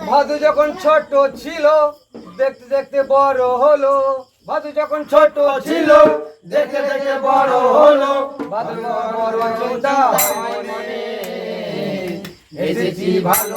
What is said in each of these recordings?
ভাদু যখন ছোট ছিল, দেখতে দেখতে বড় হলো। ভাদু যখন ছোট ছিল, দেখতে দেখতে বড় হলো। ভাদু বড় চিন্তা এসেছি ভালো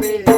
really